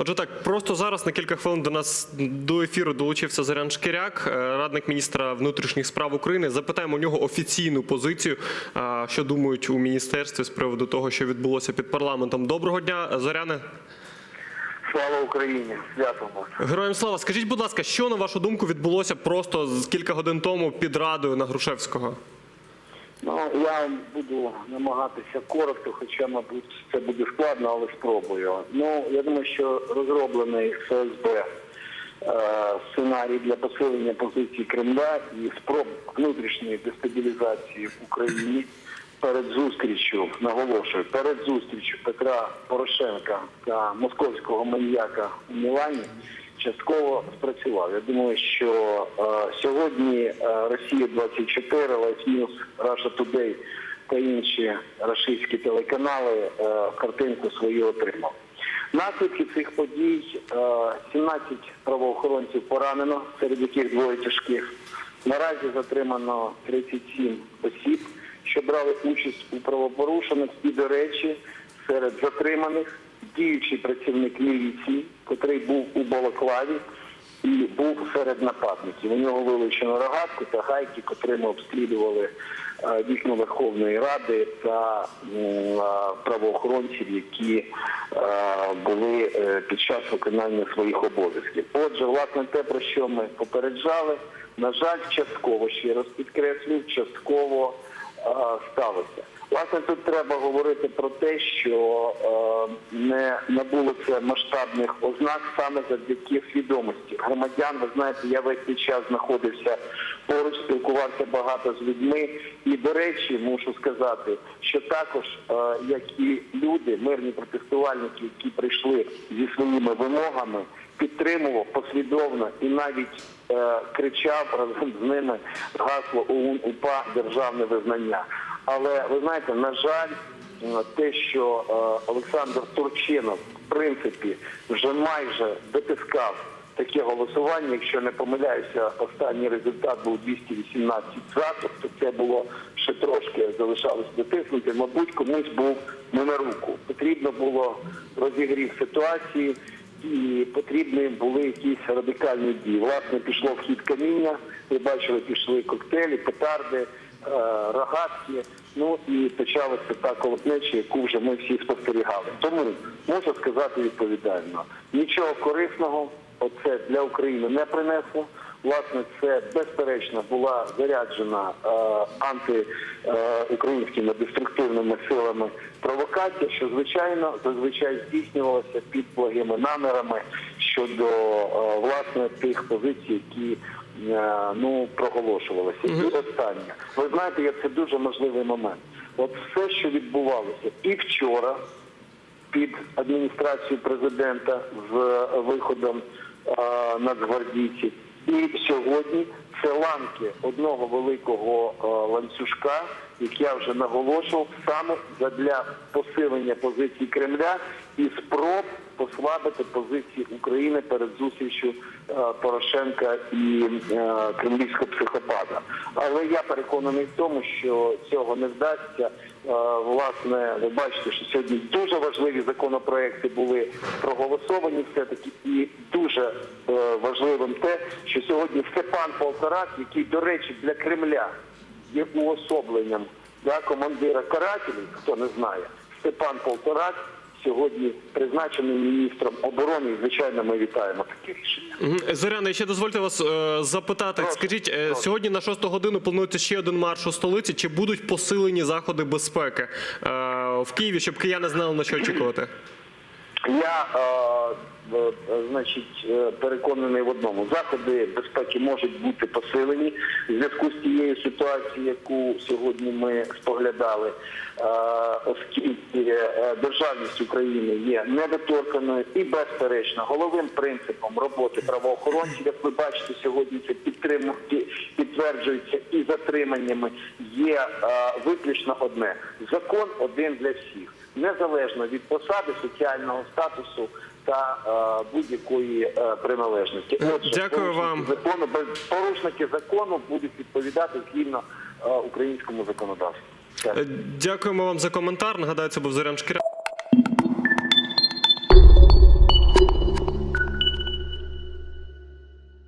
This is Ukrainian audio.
Отже, так просто зараз на кілька хвилин до нас до ефіру долучився Зарян Шкіряк, е, радник міністра внутрішніх справ України. Запитаємо у нього офіційну позицію, е, що думають у міністерстві з приводу того, що відбулося під парламентом. Доброго дня, Заряне. Слава Україні! Святом вас! Героям слава. Скажіть, будь ласка, що на вашу думку відбулося просто з кілька годин тому під радою на Грушевського? Ну я буду намагатися коротко, хоча, мабуть, це буде складно, але спробую. Ну я думаю, що розроблений ФСБ е, сценарій для посилення позиції Кремля і спроб внутрішньої дестабілізації в Україні перед зустрічю, наголошую, перед зустрічю Петра Порошенка та московського маніяка у Мілані частково спрацював. Я думаю, що е, сьогодні е, Росія 24 Life News, Russia Today та інші рашистські телеканали е, картинку свою отримав. Наслідки цих подій е, 17 правоохоронців поранено, серед яких двоє тяжких. Наразі затримано 37 осіб, що брали участь у правопорушеннях. І, до речі, серед затриманих діючий працівник міліції, котрий був у Балаклаві і був серед нападників. У нього вилучено рогатку та гайки, котрими обстрілювали е, вікна Верховної Ради та е, правоохоронців, які е, були під час виконання своїх обов'язків. Отже, власне, те, про що ми попереджали, на жаль, частково ще раз підкреслюю, частково сталося. Власне, тут треба говорити про те, що е, не набуло це масштабних ознак саме завдяки свідомості громадян. Ви знаєте, я весь цей час знаходився поруч, спілкувався багато з людьми. І, до речі, мушу сказати, що також, е, як і люди, мирні протестувальники, які прийшли зі своїми вимогами, підтримував послідовно і навіть е, кричав разом з ними гасло ОУН УПА державне визнання. Але ви знаєте, на жаль, е, те, що е, Олександр Турчинов в принципі вже майже дотискав таке голосування. Якщо не помиляюся, останній результат був 218 за, тобто це було ще трошки залишалось дотиснути. Мабуть, комусь був не на руку. Потрібно було розігрів ситуації. І потрібні були якісь радикальні дії. Власне, пішло в хід каміння. Ви бачили, пішли коктейлі, петарди, рогатки. Ну і почалася та колотнеча, яку вже ми всі спостерігали. Тому можу сказати відповідально, нічого корисного оце для України не принесло. Власне, це безперечно була заряджена е, антиукраїнськими деструктивними силами провокація, що звичайно зазвичай здійснювалася під благими намірами щодо е, власне тих позицій, які е, ну проголошувалися. І останнє, ви знаєте, як це дуже можливий момент. От все, що відбувалося і вчора під адміністрацією президента з виходом е, нацгвардійців. І сьогодні це ланки одного великого е, ланцюжка, як я вже наголошував, саме для посилення позицій Кремля і спроб послабити позиції України перед зустрічю е, Порошенка і е, кремлівського психопата. Але я переконаний в тому, що цього не вдасться. Е, Власне, ви бачите, що сьогодні дуже важливі законопроекти були проголосовані все-таки, і дуже важливим те, що сьогодні Степан Полторак, який, до речі, для Кремля є уособленням да, командира карателів, хто не знає, Степан Полторак сьогодні призначений міністром оборони. Звичайно, ми вітаємо таке рішення. Зоряна, ще дозвольте вас е, запитати. Прошу, Скажіть, е, прошу. сьогодні на 6 годину планується ще один марш у столиці. Чи будуть посилені заходи безпеки е, в Києві, щоб кияни знали на що очікувати? Я е, значить е, переконаний в одному. Заходи безпеки можуть бути посилені в зв'язку з тією ситуацією, яку сьогодні ми споглядали, е, оскільки е, державність України є недоторканою і безперечно головним принципом роботи правоохоронців, як ви бачите, сьогодні це підтверджується і затриманнями. Є е, виключно одне закон один для всіх незалежно від посади, соціального статусу та е, будь-якої е, приналежності. Отже, Дякую вам. закону порушники закону будуть відповідати згідно е, українському законодавству. Все. Е, Дякуємо вам за коментар. Нагадаю, це був Зорян Шкіряк.